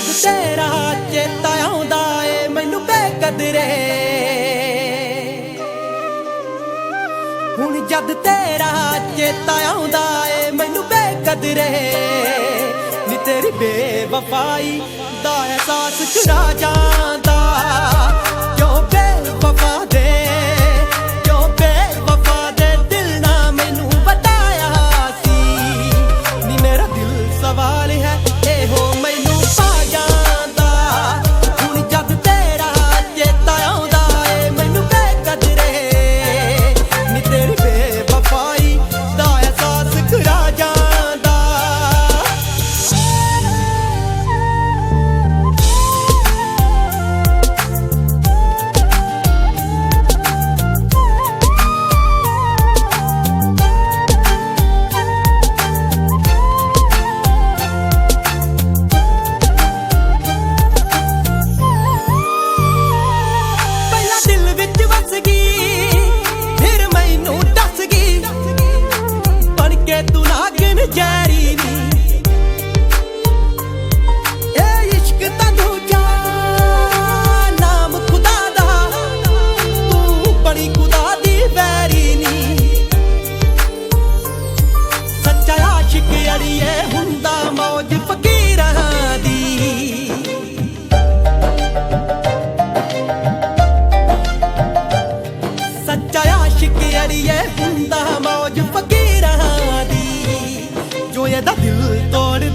ਜਦ ਤੇਰਾ ਚੇਤਾ ਆਉਂਦਾ ਏ, ਮੈਨੂੰ ਬੇਕਦਰੇ ਹੁਣ ਜਦ ਤੇਰਾ ਚੇਤਾ ਆਉਂਦਾ ਏ, ਮੈਨੂੰ ਬੇਕਦਰੇ ਨੀ ਤੇਰੀ ਬੇਵਫਾਈ ਦਾ ਅਹਿਸਾਸ ਚੁਰਾ ਜਾਂਦਾ, ਕਿਉਂ ਬੇਵਫਾ ਦੇ? ਸੱਚਾ ਆਸ਼ਿਕ ਅੜੀਏ ਹੁੰਦਾ ਮੌਜ ਫਕੀਰਾਂ ਦੀ ਜੋ ਇਹਦਾ ਦਿਲ ਤੋੜਦਾ